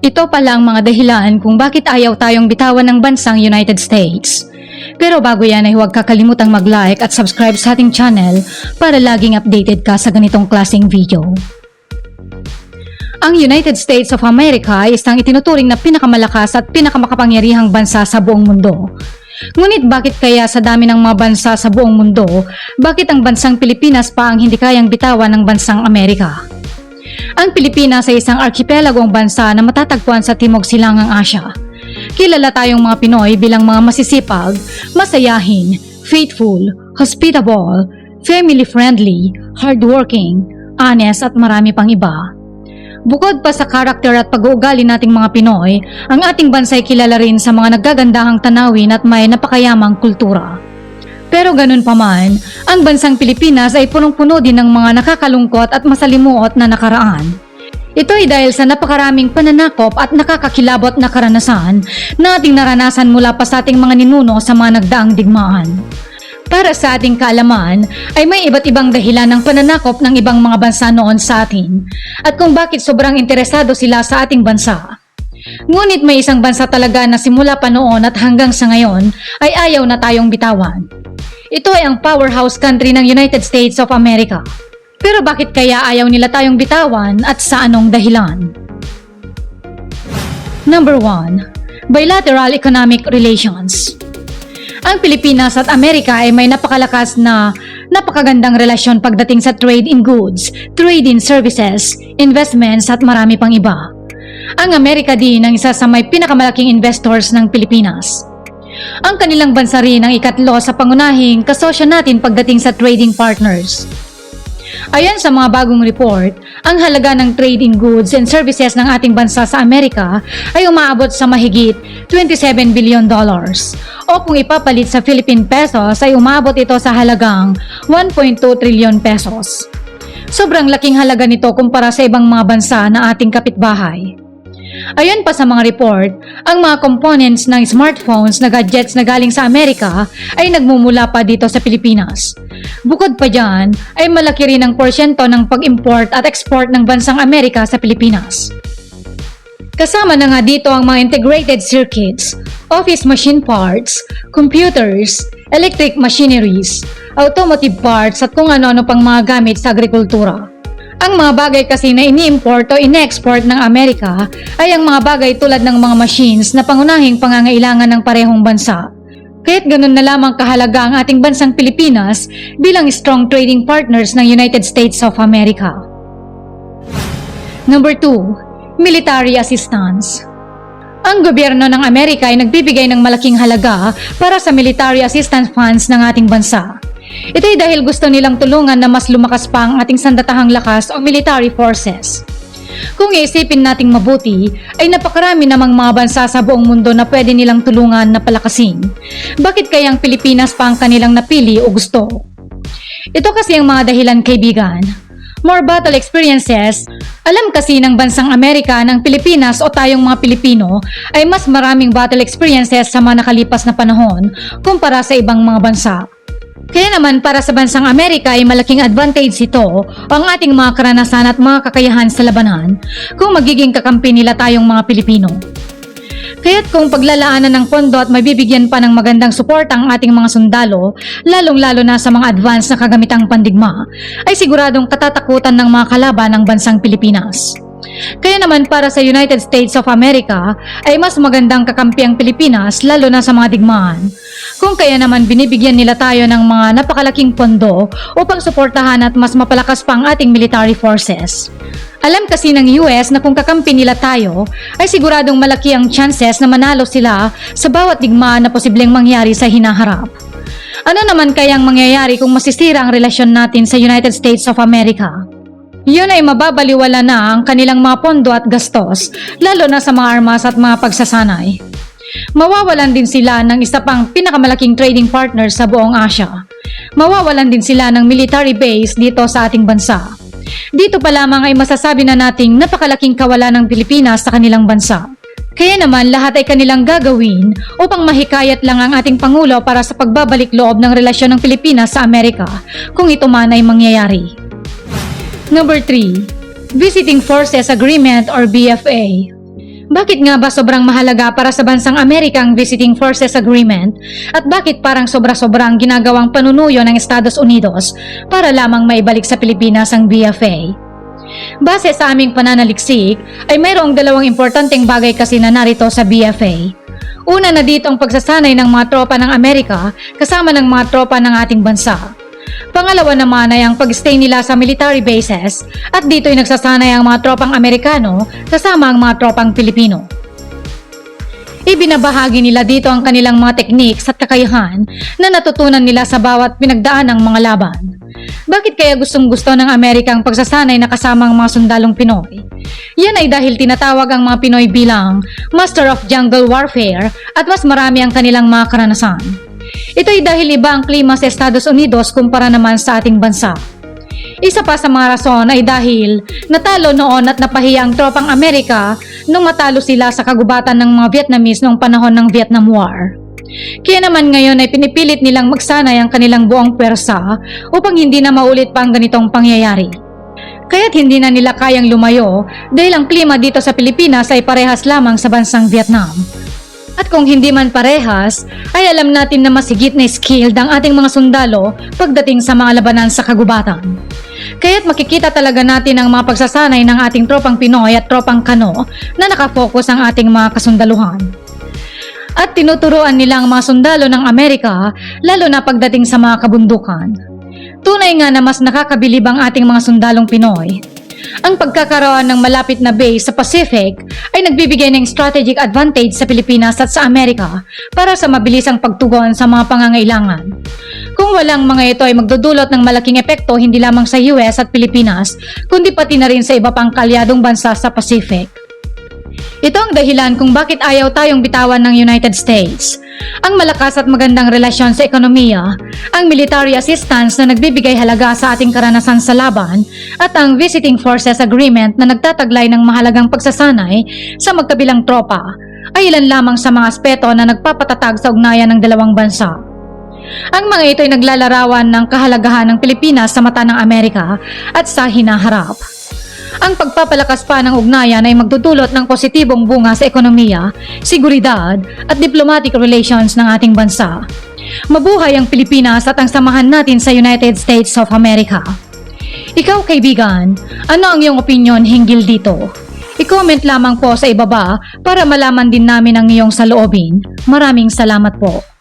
Ito pala ang mga dahilan kung bakit ayaw tayong bitawan ng bansang United States. Pero bago yan ay huwag kakalimutang mag-like at subscribe sa ating channel para laging updated ka sa ganitong klaseng video. Ang United States of America ay isang itinuturing na pinakamalakas at pinakamakapangyarihang bansa sa buong mundo. Ngunit bakit kaya sa dami ng mga bansa sa buong mundo, bakit ang bansang Pilipinas pa ang hindi kayang bitawan ng bansang Amerika? Ang Pilipinas ay isang archipelagong bansa na matatagpuan sa Timog Silangang Asya. Kilala tayong mga Pinoy bilang mga masisipag, masayahin, faithful, hospitable, family-friendly, hardworking, honest at marami pang iba. Bukod pa sa karakter at pag-uugali nating mga Pinoy, ang ating bansa ay kilala rin sa mga naggagandahang tanawin at may napakayamang kultura. Pero ganun pa man, ang bansang Pilipinas ay punong-puno din ng mga nakakalungkot at masalimuot na nakaraan. Ito ay dahil sa napakaraming pananakop at nakakakilabot na karanasan na ating naranasan mula pa sa ating mga ninuno sa mga nagdaang digmaan. Para sa ating kaalaman, ay may iba't ibang dahilan ng pananakop ng ibang mga bansa noon sa atin at kung bakit sobrang interesado sila sa ating bansa. Ngunit may isang bansa talaga na simula pa noon at hanggang sa ngayon ay ayaw na tayong bitawan. Ito ay ang powerhouse country ng United States of America. Pero bakit kaya ayaw nila tayong bitawan at sa anong dahilan? Number 1. Bilateral Economic Relations ang Pilipinas at Amerika ay may napakalakas na napakagandang relasyon pagdating sa trade in goods, trade in services, investments at marami pang iba. Ang Amerika din ang isa sa may pinakamalaking investors ng Pilipinas. Ang kanilang bansa rin ang ikatlo sa pangunahing kasosyo natin pagdating sa trading partners. Ayon sa mga bagong report, ang halaga ng trade in goods and services ng ating bansa sa Amerika ay umaabot sa mahigit 27 billion dollars. O kung ipapalit sa Philippine pesos ay umabot ito sa halagang 1.2 trillion pesos. Sobrang laking halaga nito kumpara sa ibang mga bansa na ating kapitbahay. Ayon pa sa mga report, ang mga components ng smartphones na gadgets na galing sa Amerika ay nagmumula pa dito sa Pilipinas. Bukod pa dyan, ay malaki rin ang porsyento ng pag-import at export ng bansang Amerika sa Pilipinas. Kasama na nga dito ang mga integrated circuits, office machine parts, computers, electric machineries, automotive parts at kung ano-ano pang mga gamit sa agrikultura. Ang mga bagay kasi na ini-import o ini-export ng Amerika ay ang mga bagay tulad ng mga machines na pangunahing pangangailangan ng parehong bansa. Kaya't ganun na lamang kahalaga ang ating bansang Pilipinas bilang strong trading partners ng United States of America. Number 2. Military Assistance ang gobyerno ng Amerika ay nagbibigay ng malaking halaga para sa military assistance funds ng ating bansa. Ito ay dahil gusto nilang tulungan na mas lumakas pa ang ating sandatahang lakas o military forces. Kung iisipin nating mabuti, ay napakarami namang mga bansa sa buong mundo na pwede nilang tulungan na palakasin. Bakit kaya ang Pilipinas pa ang kanilang napili o gusto? Ito kasi ang mga dahilan kaibigan. More battle experiences, alam kasi ng bansang Amerika ng Pilipinas o tayong mga Pilipino ay mas maraming battle experiences sa mga nakalipas na panahon kumpara sa ibang mga bansa. Kaya naman para sa bansang Amerika ay malaking advantage ito o ang ating mga karanasan at mga kakayahan sa labanan kung magiging kakampi nila tayong mga Pilipino. Kaya't kung paglalaanan ng pondo at mabibigyan pa ng magandang suporta ang ating mga sundalo, lalong-lalo na sa mga advance na kagamitang pandigma, ay siguradong katatakutan ng mga kalaban ng bansang Pilipinas. Kaya naman para sa United States of America ay mas magandang kakampi ang Pilipinas lalo na sa mga digmaan. Kung kaya naman binibigyan nila tayo ng mga napakalaking pondo upang suportahan at mas mapalakas pa ang ating military forces. Alam kasi ng US na kung kakampi nila tayo, ay siguradong malaki ang chances na manalo sila sa bawat digmaan na posibleng mangyari sa hinaharap. Ano naman kayang mangyayari kung masisira ang relasyon natin sa United States of America? Yun ay mababaliwala na ang kanilang mga pondo at gastos, lalo na sa mga armas at mga pagsasanay. Mawawalan din sila ng isa pang pinakamalaking trading partner sa buong Asya. Mawawalan din sila ng military base dito sa ating bansa. Dito pa lamang ay masasabi na nating napakalaking kawalan ng Pilipinas sa kanilang bansa. Kaya naman lahat ay kanilang gagawin upang mahikayat lang ang ating Pangulo para sa pagbabalik loob ng relasyon ng Pilipinas sa Amerika kung ito man ay mangyayari. Number 3. Visiting Forces Agreement or BFA Bakit nga ba sobrang mahalaga para sa bansang Amerika ang Visiting Forces Agreement at bakit parang sobra-sobra ang ginagawang panunuyo ng Estados Unidos para lamang maibalik sa Pilipinas ang BFA? Base sa aming pananaliksik ay mayroong dalawang importanteng bagay kasi na narito sa BFA. Una na dito ang pagsasanay ng mga tropa ng Amerika kasama ng mga tropa ng ating bansa. Pangalawa naman ay ang pag-stay nila sa military bases at dito'y nagsasanay ang mga tropang Amerikano kasama ang mga tropang Pilipino. Ibinabahagi nila dito ang kanilang mga techniques at kakayahan na natutunan nila sa bawat pinagdaan ng mga laban. Bakit kaya gustong gusto ng Amerika ang pagsasanay na kasama ang mga sundalong Pinoy? Yan ay dahil tinatawag ang mga Pinoy bilang Master of Jungle Warfare at mas marami ang kanilang mga karanasan. Ito ay dahil iba ang klima sa Estados Unidos kumpara naman sa ating bansa. Isa pa sa mga rason ay dahil natalo noon at napahiya ang tropang Amerika nung matalo sila sa kagubatan ng mga Vietnamese noong panahon ng Vietnam War. Kaya naman ngayon ay pinipilit nilang magsanay ang kanilang buong pwersa upang hindi na maulit pa ang ganitong pangyayari. Kaya't hindi na nila kayang lumayo dahil ang klima dito sa Pilipinas ay parehas lamang sa bansang Vietnam. At kung hindi man parehas, ay alam natin na masigit na skilled ang ating mga sundalo pagdating sa mga labanan sa kagubatan. Kaya't makikita talaga natin ang mga pagsasanay ng ating tropang Pinoy at tropang Kano na nakafocus ang ating mga kasundaluhan. At tinuturuan nila ang mga sundalo ng Amerika lalo na pagdating sa mga kabundukan. Tunay nga na mas nakakabilib ang ating mga sundalong Pinoy ang pagkakaroon ng malapit na base sa Pacific ay nagbibigay ng strategic advantage sa Pilipinas at sa Amerika para sa mabilisang pagtugon sa mga pangangailangan. Kung walang mga ito ay magdudulot ng malaking epekto hindi lamang sa US at Pilipinas, kundi pati na rin sa iba pang kalyadong bansa sa Pacific. Ito ang dahilan kung bakit ayaw tayong bitawan ng United States. Ang malakas at magandang relasyon sa ekonomiya, ang military assistance na nagbibigay halaga sa ating karanasan sa laban, at ang Visiting Forces Agreement na nagtataglay ng mahalagang pagsasanay sa magkabilang tropa ay ilan lamang sa mga aspeto na nagpapatatag sa ugnayan ng dalawang bansa. Ang mga ito ay naglalarawan ng kahalagahan ng Pilipinas sa mata ng Amerika at sa hinaharap. Ang pagpapalakas pa ng ugnayan ay magdudulot ng positibong bunga sa ekonomiya, seguridad at diplomatic relations ng ating bansa. Mabuhay ang Pilipinas at ang samahan natin sa United States of America. Ikaw kaibigan, ano ang iyong opinion hinggil dito? I-comment lamang po sa ibaba para malaman din namin ang iyong saloobin. Maraming salamat po.